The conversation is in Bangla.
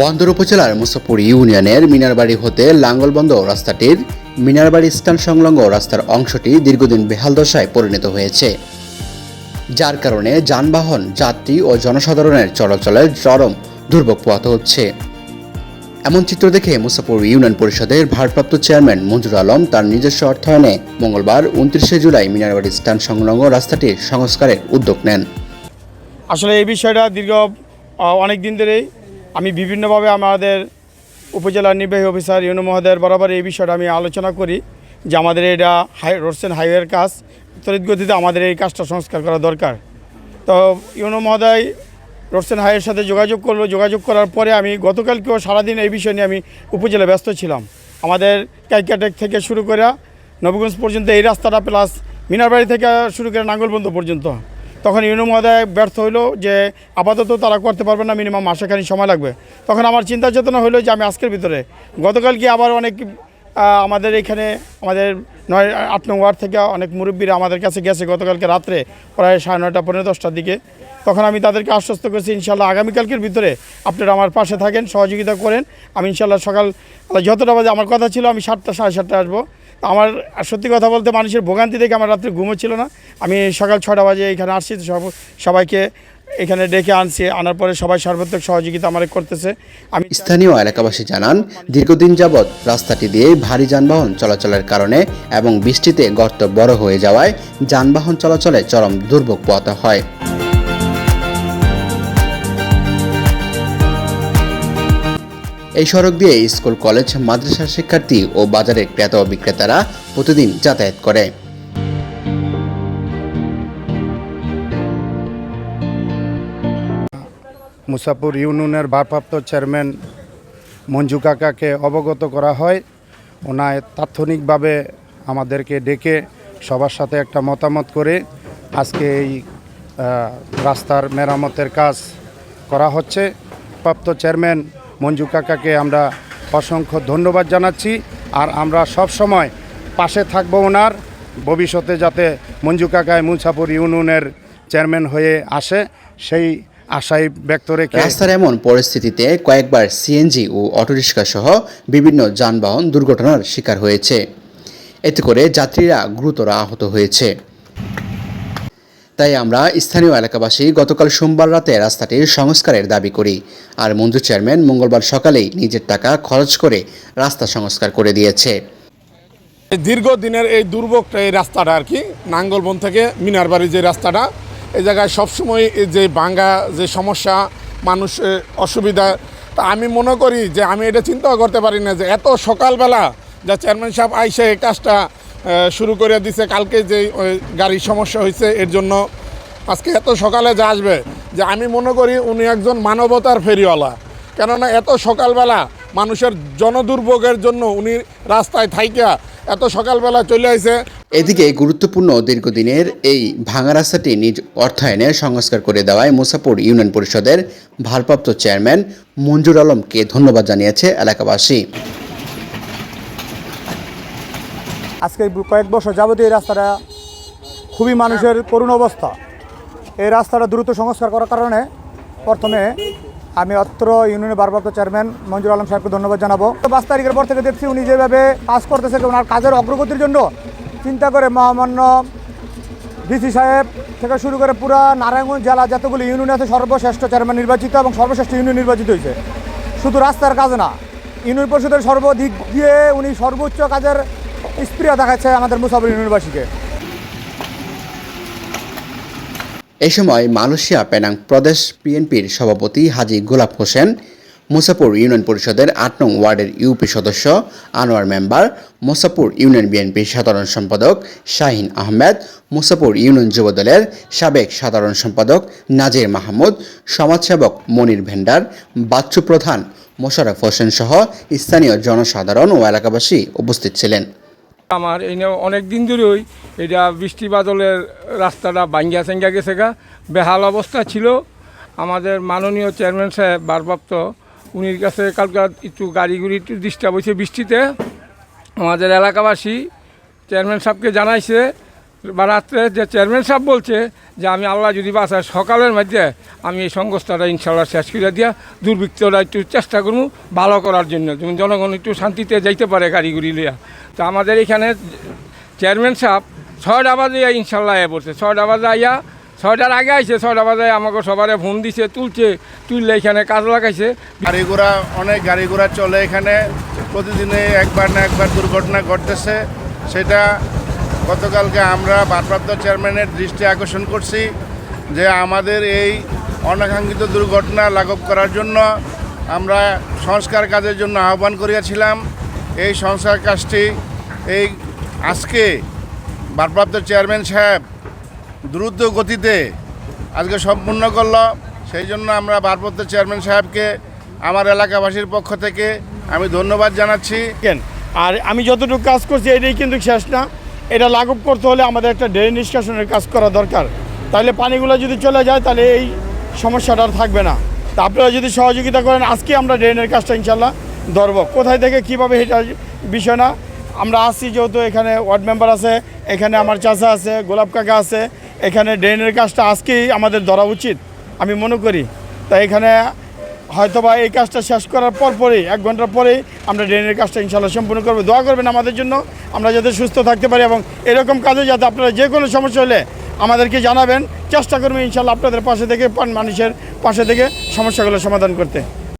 বন্দর উপজেলার মুসাপুর ইউনিয়নের মিনারবাড়ি হতে লাঙ্গলবন্দ রাস্তাটির মিনারবাড়ি স্থান সংলগ্ন রাস্তার অংশটি দীর্ঘদিন বেহাল দশায় পরিণত হয়েছে। যার কারণে যানবাহন, যাত্রী ও জনসাধারণের চলাচলের চরম দুর্ভোগ পোহাতে হচ্ছে। এমন চিত্র দেখে মুসাপুর ইউনিয়ন পরিষদের ভারপ্রাপ্ত চেয়ারম্যান মঞ্জুর আলম তার নিজস্ব অর্থায়নে মঙ্গলবার উনত্রিশে জুলাই মিনারবাড়ি স্থান সংলগ্ন রাস্তাটির সংস্কারের উদ্যোগ নেন। আসলে এই বিষয়টা দীর্ঘ অনেক দিন ধরেই আমি বিভিন্নভাবে আমাদের উপজেলা নির্বাহী অফিসার ইউনো মহোদয়ের বরাবর এই বিষয়টা আমি আলোচনা করি যে আমাদের এটা হাই রোডস অ্যান্ড হাইওয়ের কাজ তড়িৎ গতিতে আমাদের এই কাজটা সংস্কার করা দরকার। তো ইউনো মহোদয় রোডস অ্যান্ড হাইওয়ের সাথে যোগাযোগ করল, যোগাযোগ করার পরে আমি গতকালকেও সারাদিন এই বিষয় নিয়ে আমি উপজেলা ব্যস্ত ছিলাম। আমাদের কাইকাটেক থেকে শুরু করে নবগঞ্জ পর্যন্ত এই রাস্তাটা, প্লাস মিনারবাড়ি থেকে শুরু করে নাঙ্গলবন্ধ পর্যন্ত। তখন ইউনো মহোদয় ব্যর্থ হইল যে আপাতত তারা করতে পারবে না মিনিমাম মাসেখানি সময় লাগবে। তখন আমার চিন্তা চেতনা হলো যে আমি আজকের ভিতরে গতকালকে আবার অনেক আমাদের এখানে, আমাদের নয়, আট নং ওয়ার্ড থেকে অনেক মুরব্বীরা আমাদের কাছে গেছে গতকালকে রাত্রে, প্রায় সাড়ে নয়টা, পনেরো, দশটার দিকে। তখন আমি তাদেরকে আশ্বস্ত করেছি, ইনশাল্লাহ আগামীকালকের ভিতরে আপনারা আমার পাশে থাকেন, সহযোগিতা করেন। আমি ইনশাল্লাহ সকাল, যতটা বাজে আমার কথা ছিল, আমি সাতটা, সাড়ে সাতটা আসব। আমার সত্যি কথা বলতে মানুষের ভোগান্তি দেখে আমার রাত্রে ঘুমো ছিল না। আমি সকাল ছটা বাজে এখানে আসছি সব সবাইকে এখানে ডেকে আনছি। আনার পরে সবাই সর্বাত্মক সহযোগিতা আমার করতেছে। আমি স্থানীয় এলাকাবাসী জানান, দীর্ঘদিন যাবৎ রাস্তাটি দিয়ে ভারী যানবাহন চলাচলের কারণে এবং বৃষ্টিতে গর্ত বড় হয়ে যাওয়ায় যানবাহন চলাচলে চরম দুর্ভোগ পোহাতে হয়। এই সড়ক দিয়ে স্কুল, কলেজ, মাদ্রাসার শিক্ষার্থী ও বাজারের ক্রেতা ও বিক্রেতারা প্রতিদিন যাতায়াত করে। মুসাপুর ইউনিয়নের ভারপ্রাপ্ত চেয়ারম্যান মঞ্জু কাকাকে অবগত করা হয়। ওনায় তাৎক্ষণিকভাবে আমাদেরকে ডেকে সবার সাথে একটা মতামত করে আজকে এই রাস্তার মেরামতের কাজ করা হচ্ছে। প্রাপ্ত চেয়ারম্যান মঞ্জু কাকাকে আমরা অসংখ্য ধন্যবাদ জানাচ্ছি। আর আমরা সব সময় পাশে থাকব ওনার। ভবিষ্যতে যাতে মঞ্জু কাকায় মুসাপুর ইউনিয়নের চেয়ারম্যান হয়ে আসে, সেই আশাই ব্যক্ত রেখে রাস্তার এমন পরিস্থিতিতে কয়েকবার সিএনজি ও অটোরিক্সা সহ বিভিন্ন যানবাহন দুর্ঘটনার শিকার হয়েছে। এতে করে যাত্রীরা গুরুতর আহত হয়েছে। তাই আমরা স্থানীয় এলাকাবাসী গতকাল সোমবার রাতে রাস্তাটির সংস্কারের দাবি করি। আর মঞ্জু চেয়ারম্যান মঙ্গলবার সকালেই নিজের টাকা খরচ করে রাস্তা সংস্কার করে দিয়েছে। দীর্ঘদিনের এই দুর্ভোগটা এই রাস্তাটা আর কি, নাঙ্গলবন থেকে মিনারবাড়ি যে রাস্তাটা, এই জায়গায় সবসময় যে ভাঙ্গা যে সমস্যা, মানুষের অসুবিধা, তা আমি মনে করি যে আমি এটা চিন্তাও করতে পারি না যে এত সকালবেলা যা চেয়ারম্যান সাহেব আইসে এই কাজটা শুরু করে দিছে। কালকে যে গাড়ির সমস্যা হয়েছে এর জন্য আজকে এত সকালে যা আসবে, যে আমি মনে করি উনি একজন মানবতার ফেরিওয়ালা। কেননা এত সকালবেলা মানুষের জনদুর্ভোগের জন্য উনি রাস্তায় থাইকা এত সকালবেলা চলে আসে এদিকে গুরুত্বপূর্ণ দীর্ঘদিনের এই ভাঙা রাস্তাটি নিজ অর্থায়নে সংস্কার করে দেওয়ায় মুসাপুর ইউনিয়ন পরিষদের ভারপ্রাপ্ত চেয়ারম্যান মঞ্জুর আলমকে ধন্যবাদ জানিয়েছে এলাকাবাসী। আজকে কয়েক বছর যাবতীয় এই রাস্তাটা খুবই মানুষের করুণ অবস্থা। এই রাস্তাটা দ্রুত সংস্কার করার কারণে প্রথমে আমি অত্র ইউনিয়নের ভারপ্রাপ্ত চেয়ারম্যান মঞ্জুর আলম সাহেবকে ধন্যবাদ জানাব। পাঁচ তারিখের পর থেকে দেখছি উনি যেভাবে কাজ করতেছে ওনার কাজের অগ্রগতির জন্য চিন্তা করে মহামান্য ডিসি সাহেব থেকে শুরু করে পুরা নারায়ণগঞ্জ জেলা যতগুলো ইউনিয়ন আছে, সর্বশ্রেষ্ঠ চেয়ারম্যান নির্বাচিত এবং সর্বশ্রেষ্ঠ ইউনিয়ন নির্বাচিত হয়েছে। শুধু রাস্তার কাজ না, ইউনিয়ন পরিষদের সর্বদিক দিয়ে উনি সর্বোচ্চ কাজের স্প্রিয়া দেখাচ্ছে আমাদের মুসাফির ইউনিভার্সিটিকে। এ সময় মালয়েশিয়া পেনাং প্রদেশ বিএনপির সভাপতি হাজি গোলাপ হোসেন মুসাপুর ইউনিয়ন পরিষদের আট নং ওয়ার্ডের ইউপি সদস্য, আনোয়ার মেম্বার মুসাপুর ইউনিয়ন বিএনপির সাধারণ সম্পাদক শাহিন আহমেদ মুসাপুর ইউনিয়ন যুবদলের সাবেক সাধারণ সম্পাদক নাজির মাহমুদ, সমাজসেবক মনির ভেন্ডার, বাচ্চু প্রধান মোশারফ হোসেন সহ স্থানীয় জনসাধারণ ও এলাকাবাসী উপস্থিত ছিলেন। আমার এই অনেক দিন ধরেই এটা বৃষ্টি বাদলের রাস্তাটা বাঙ্গিয়া চেঙ্গা গেছে গা। বেহাল অবস্থা ছিল। আমাদের মাননীয় চেয়ারম্যান সাহেব, ভারপ্রাপ্ত, উনির কাছে কালকে একটু গাড়িগুড়ি একটু ডিস্টার্ব হয়েছে বৃষ্টিতে। আমাদের এলাকাবাসী চেয়ারম্যান সাহেবকে জানাইছে বা রাত্রে যে চেয়ারম্যান সাহেব বলছে যে আমি আল্লাহ যদি বাসায় সকালের মধ্যে আমি এই সংস্থাটা ইনশাল্লাহ শেষ করে দিয়া দুর্বৃত্তরা একটু চেষ্টা করব ভালো করার জন্য। যেমন জনগণ একটু শান্তিতে যাইতে পারে গাড়ি গুড়ি লিয়া তো আমাদের এখানে চেয়ারম্যান সাহেব ছয়টা বাজে ইনশাল্লাহ এ পড়ছে। ছয়টা বাজে আইয়া, ছয়টার আগে আইছে, ছয়টা বাজে আমাকে সবারে ফোন দিছে, তুলছে, তুললে এখানে কাজ লাগাইছে। গাড়ি ঘোড়া অনেক গাড়ি ঘোড়া চলে এখানে। প্রতিদিনে একবার না একবার দুর্ঘটনা ঘটতেছে। সেটা গতকালকে আমরা ভারপ্রাপ্ত চেয়ারম্যানের দৃষ্টি আকর্ষণ করছি যে আমাদের এই অনাকাঙ্ক্ষিত দুর্ঘটনা লাঘব করার জন্য আমরা সংস্কার কাজের জন্য আহ্বান করিয়াছিলাম। এই সংস্কার কাজটি এই আজকে ভারপ্রাপ্ত চেয়ারম্যান সাহেব দ্রুত গতিতে আজকে সম্পূর্ণ করল। সেই জন্য আমরা ভারপ্রাপ্ত চেয়ারম্যান সাহেবকে আমার এলাকাবাসীর পক্ষ থেকে আমি ধন্যবাদ জানাচ্ছি। আর আমি যতটুকু কাজ করছি, এটাই কিন্তু শেষ না। এটা লাঘব করতে হলে আমাদের একটা ড্রেন নিষ্কাশনের কাজ করা দরকার। তাহলে পানিগুলো যদি চলে যায় তাহলে এই সমস্যাটা আর থাকবে না। তা আপনারা যদি সহযোগিতা করেন, আজকে আমরা ড্রেনের কাজটা ইনশাল্লাহ ধরবো। কোথায় থেকে কীভাবে এটা বিষয় না। আমরা আসছি যেহেতু এখানে ওয়ার্ড মেম্বার আছে, এখানে আমার চাচা আছে, গোলাপ কাকা আছে, এখানে ড্রেনের কাজটা আজকেই আমাদের ধরা উচিত। আমি মনে করি। তাই এখানে হয়তোবা এই কাজটা শেষ করার পর পরে এক ঘণ্টার পরে আমরা ড্রেনের কাজটা ইনশাল্লাহ সম্পূর্ণ করব। দোয়া করবেন আমাদের জন্য, আমরা যাতে সুস্থ থাকতে পারি এবং এরকম কাজে যাতে আপনারা যে কোনো সমস্যা হলে আমাদেরকে জানাবেন। চেষ্টা করবেন ইনশাল্লাহ আপনাদের পাশে থেকে মানুষের পাশে থেকে সমস্যাগুলো সমাধান করতে।